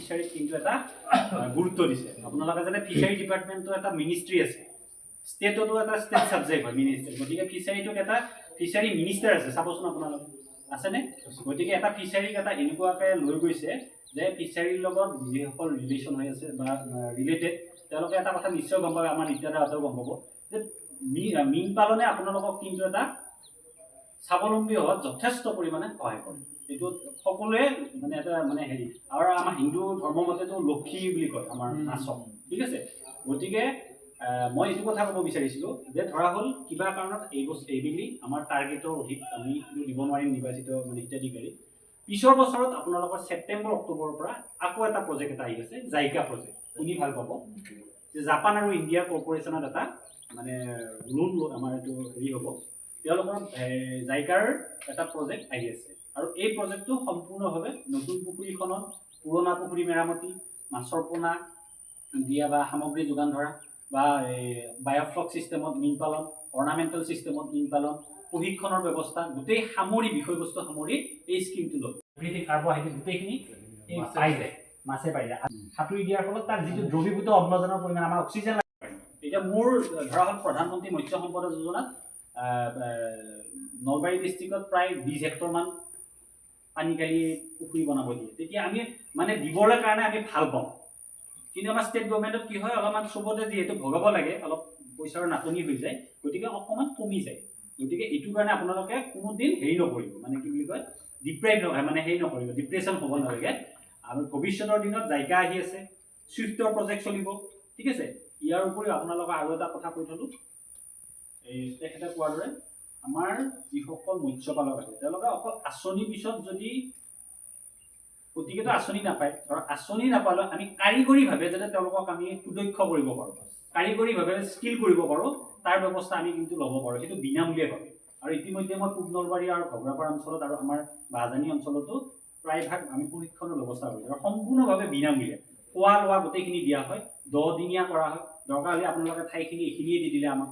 ফিচাৰীত কিন্তু এটা গুৰুত্ব দিছে। আপোনালোকে জানে ফিচাৰী ডিপাৰ্টমেণ্টটো এটা মিনিষ্ট্ৰী আছে। ষ্টেটতো এটা ষ্টেট ছাবজেক্ট হয় মিনিষ্ট্ৰী গতিকে ফিচাৰীটোক এটা ফিচাৰী মিনিষ্টাৰ আছে চাবচোন আপোনালোকে। আছেনে? গতিকে এটা ফিচাৰীক এটা এনেকুৱাকৈ লৈ গৈছে যে ফিচাৰীৰ লগত যিসকল ৰিলেশ্যন হৈ আছে বা ৰিলেটেড তেওঁলোকে এটা কথা নিশ্চয় গম পাব আমাৰ নিত্যাদাহঁতেও গম পাব যে মি- মীন পালনে আপোনালোকক কিন্তু এটা স্বাৱলম্বী হোৱাত যথেষ্ট পৰিমাণে সহায় কৰে। এইটো সকলোৱে মানে এটা মানে হেৰি আৰু আমাৰ হিন্দু ধৰ্ম মতেতো লক্ষী বুলি কয় আমাৰ মাছক ঠিক আছে? গতিকে মই এইটো কথা ক'ব বিচাৰিছিলোঁ যে ধৰা হ'ল কিবা কাৰণত এই বস্তু এইবেলি আমাৰ টাৰ্গেটৰ অধিক আমি দিব নোৱাৰিম নিৰ্বাচিত মানে হিতাধিকাৰী। পিছৰ বছৰত আপোনালোকৰ ছেপ্টেম্বৰ অক্টোবৰৰ পৰা আকৌ এটা প্ৰজেক্ট এটা আহি আছে জাইকা প্ৰজেক্ট শুনি ভাল পাব। যে জাপান আৰু ইণ্ডিয়াৰ কৰ্পৰেশ্যনত এটা মানে লোন আমাৰ এইটো হেৰি হ'ব। তেওঁলোকৰ জাইকাৰ এটা প্ৰজেক্ট আহি আছে। আৰু এই প্ৰজেক্টটো সম্পূৰ্ণভাৱে নতুন পুখুৰীখনত পুৰণা পুখুৰী মেৰামতি মাছৰ পোনা দিয়া বা সামগ্ৰী যোগান ধৰা বা বায়'ফ্লক ছিষ্টেমত মীন পালন অৰ্ণামেণ্টেল ছিষ্টেমত মীন পালন প্ৰশিক্ষণৰ ব্যৱস্থা গোটেই সামৰি বিষয়বস্তু সামৰি এই স্কিমটো ল'ব। প্ৰাকৃতিক কাৰ্বহাইড্ৰেট গোটেইখিনি পাই যায়। মাছে পাই যায়। সাঁতুৰি দিয়াৰ ফলত তাৰ যিটো দ্ৰৱীভূত অম্লজানৰ পৰিমাণ আমাৰ অক্সিজেন এতিয়া মোৰ ধৰা হ'ল প্ৰধানমন্ত্ৰী মৎস্য সম্পদ যোজনাত নলবাৰী ডিষ্ট্ৰিক্টত প্ৰায় বিছ হেক্টৰমান পানীকাৰী পুখুৰী বনাব দিয়ে। তেতিয়া আমি মানে দিবলৈ কাৰণে আমি ভাল পাওঁ। কিন্তু আমাৰ ষ্টেট গভৰ্ণমেণ্টত কি হয় অলপমান চবতে যিহেতু ভগাব লাগে অলপ পইচাৰ নাটনি হৈ যায় গতিকে অকণমান কমি যায়। গতিকে এইটো কাৰণে আপোনালোকে কোনোদিন হেৰি নকৰিব মানে কি বুলি কয় ডিপ্ৰাইভ নহয় মানে হেৰি নকৰিব ডিপ্ৰেশ্যন হ'ব নালাগে। আৰু ভৱিষ্যতৰ দিনত জাইকা আহি আছে চুইফ্টৰ প্ৰজেক্ট চলিব ঠিক আছে? ইয়াৰ উপৰিও আপোনালোকক আৰু এটা কথা কৈ থলোঁ। এই তেখেতে কোৱাৰ দৰে আমাৰ যিসকল মৎস্যপালক আছে তেওঁলোকে অকল আঁচনিৰ পিছত যদি গতিকেতো আঁচনি নাপায় ধৰক আঁচনি নাপালেও আমি কাৰিকৰীভাৱে যাতে তেওঁলোকক আমি সুদক্ষ কৰিব পাৰোঁ কাৰিকৰীভাৱে স্কিল কৰিব পাৰোঁ তাৰ ব্যৱস্থা আমি কিন্তু ল'ব পাৰোঁ সেইটো বিনামূলীয়াভাৱে আৰু ইতিমধ্যে মই পূব নলবাৰী আৰু ঘগ্ৰাপাৰা অঞ্চলত আৰু আমাৰ বাজানী অঞ্চলতো প্ৰায়ভাগ আমি প্ৰশিক্ষণৰ ব্যৱস্থা কৰিছোঁ। আৰু সম্পূৰ্ণভাৱে বিনামূলীয়া। খোৱা লোৱা গোটেইখিনি দিয়া হয় দহদিনীয়া কৰা হয়। দৰকাৰ হ'লে আপোনালোকে ঠাইখিনি এইখিনিয়ে দি দিলে আমাক।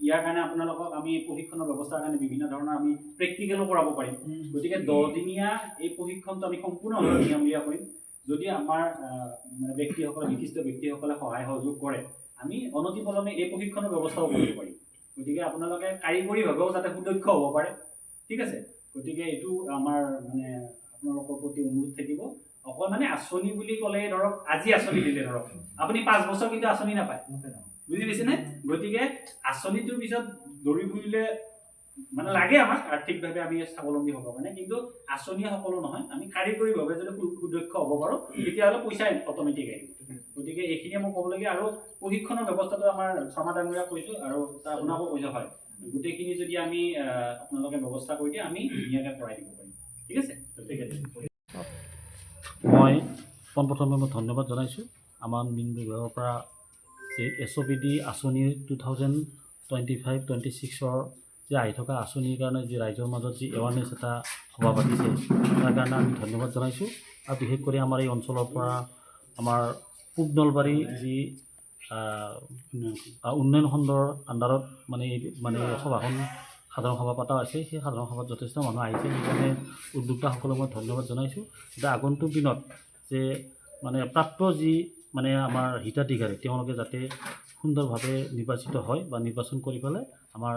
ইয়াৰ কাৰণে আপোনালোকক আমি প্ৰশিক্ষণৰ ব্যৱস্থাৰ কাৰণে বিভিন্ন ধৰণৰ আমি প্ৰেক্টিকেলো কৰাব পাৰিম। গতিকে দহদিনীয়া এই প্ৰশিক্ষণটো আমি সম্পূৰ্ণভাৱে বিনামূলীয়া কৰিম যদি আমাৰ মানে ব্যক্তিসকলে বিশিষ্ট ব্যক্তিসকলে সহায় সহযোগ কৰে আমি অনতিপলমে এই প্ৰশিক্ষণৰ ব্যৱস্থাও কৰিব পাৰিম। গতিকে আপোনালোকে কাৰিকৰীভাৱেও যাতে সুদক্ষ হ'ব পাৰে। ঠিক আছে? গতিকে এইটো আমাৰ মানে আপোনালোকৰ প্ৰতি অনুৰোধ থাকিব। অকল মানে আঁচনি বুলি ক'লে ধৰক আজি আঁচনি দিলে ধৰক। আপুনি পাঁচ বছৰ কিন্তু আঁচনি নাপায়। বুজি পাইছেনে? গতিকে আঁচনিটোৰ পিছত দৌৰি ফুৰিলে মানে লাগে আমাক আৰ্থিকভাৱে আমি স্বাৱলম্বী হ'ব কাৰণে কিন্তু আঁচনিয়ে সকলো নহয়। আমি কাৰিকৰীভাৱে যদি সুদক্ষ হ'ব পাৰোঁ তেতিয়াহ'লে পইচা অট'মেটিক আহিব গতিকে এইখিনিয়ে মই ক'বলগীয়া আৰু প্ৰশিক্ষণৰ ব্যৱস্থাটো আমাৰ শৰ্মা ডাঙৰীয়াক কৈছোঁ আৰু আপোনাকো কৈছোঁ হয়। গোটেইখিনি যদি আমি আপোনালোকে ব্যৱস্থা কৰি দিয়ে আমি ধুনীয়াকৈ কৰাই দিব পাৰিম। ঠিক আছে? ঠিক আছে মই পোনপ্ৰথমে মই ধন্যবাদ জনাইছোঁ। আমাৰ মীন বিভাগৰ পৰা যে এছ অ' পি ডি আঁচনি two thousand twenty five twenty ছিক্সৰ যে আহি থকা আঁচনিৰ কাৰণে যি ৰাইজৰ মাজত যি এৱাৰনেছ এটা সভা পাতিছে, তাৰ কাৰণে আমি ধন্যবাদ জনাইছোঁ। আৰু বিশেষ কৰি আমাৰ এই অঞ্চলৰ পৰা আমাৰ পূব নলবাৰী যি উন্নয়ন খণ্ডৰ আণ্ডাৰত মানে এই মানে সভাখন সাধাৰণ সভা পতা হৈছে। সেই সাধাৰণ সভাত যথেষ্ট মানুহ আহিছে। সেইকাৰণে উদ্যোক্তাসকলক মই ধন্যবাদ জনাইছোঁ। যে আগন্তুক দিনত যে মানে প্ৰাপ্ত যি মানে আমাৰ হিতাধিকাৰী তেওঁলোকে যাতে সুন্দৰভাৱে নিৰ্বাচিত হয় বা নিৰ্বাচন কৰি পেলাই আমাৰ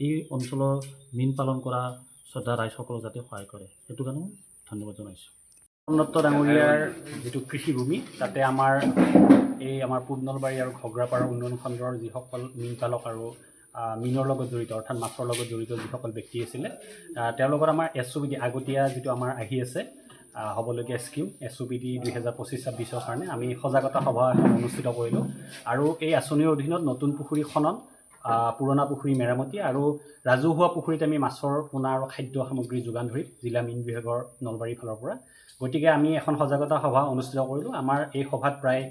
এই অঞ্চলৰ মীন পালন কৰা শ্ৰদ্ধা ৰাইজসকলক যাতে সহায় কৰে। সেইটো কাৰণে ধন্যবাদ জনাইছোঁ। দত্ত ডাঙৰীয়াৰ যিটো কৃষিভূমি, তাতে আমাৰ এই আমাৰ পূব আৰু ঘগ্ৰাপাৰা উন্নয়ন খণ্ডৰ যিসকল মীন পালক আৰু মীনৰ লগত জড়িত, অৰ্থাৎ মাছৰ লগত জড়িত যিসকল ব্যক্তি আছিলে তেওঁলোকৰ আমাৰ এছ অ' পি আগতীয়া যিটো আমাৰ আহি আছে হ'বলগীয়া scheme S O' P D দুহেজাৰ পঁচিছ ছাব্বিছৰ কাৰণে। আমি সজাগতা সভা এখন অনুষ্ঠিত কৰিলোঁ। আৰু এই আঁচনিৰ অধীনত নতুন পুখুৰী খনন পুৰণা পুখুৰী মেৰামতি আৰু ৰাজহুৱা পুখুৰীত আমি মাছৰ পোনা আৰু খাদ্য সামগ্ৰী যোগান ধৰিম জিলা মীন বিভাগৰ নলবাৰীৰ ফালৰ পৰা। গতিকে আমি এখন সজাগতা সভা অনুষ্ঠিত কৰিলোঁ। আমাৰ এই সভাত প্ৰায়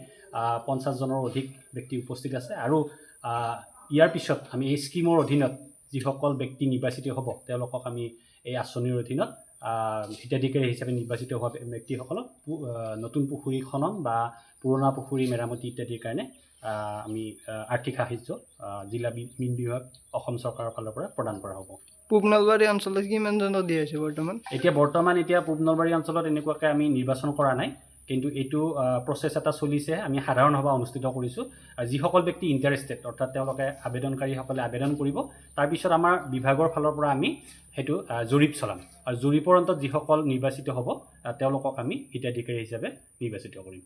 পঞ্চাছজনৰ অধিক ব্যক্তি উপস্থিত আছে। আৰু ইয়াৰ পিছত আমি এই স্কীমৰ অধীনত যিসকল ব্যক্তি নিৰ্বাচিত হ'ব তেওঁলোকক আমি এই আঁচনিৰ অধীনত হিতাধিকাৰী হিচাপে নিৰ্বাচিত হোৱা ব্যক্তিসকলক নতুন পুখুৰী খনন বা পুৰণা পুখুৰী মেৰামতি ইত্যাদিৰ কাৰণে আমি আৰ্থিক সাহাৰ্য জিলা মীন বিভাগ অসম চৰকাৰৰ ফালৰ পৰা প্ৰদান কৰা হ'ব। পূব নলবাৰী অঞ্চলত কিমানজনক দিয়া হৈছে বৰ্তমান? এতিয়া বৰ্তমান এতিয়া পূব নলবাৰী অঞ্চলত এনেকুৱাকৈ আমি নিৰ্বাচন কৰা নাই। কিন্তু এইটো প্ৰচেছ এটা চলিছে আমি সাধাৰণ সভা অনুষ্ঠিত কৰিছোঁ। যিসকল ব্যক্তি ইণ্টাৰেষ্টেড অৰ্থাৎ তেওঁলোকে আবেদনকাৰীসকলে আবেদন কৰিব তাৰপিছত আমাৰ বিভাগৰ ফালৰ পৰা আমি সেইটো জৰীপ চলাম। আৰু জৰীপৰ অন্তত যিসকল নিৰ্বাচিত হ'ব তেওঁলোকক আমি হিতাধিকাৰী হিচাপে নিৰ্বাচিত কৰিম।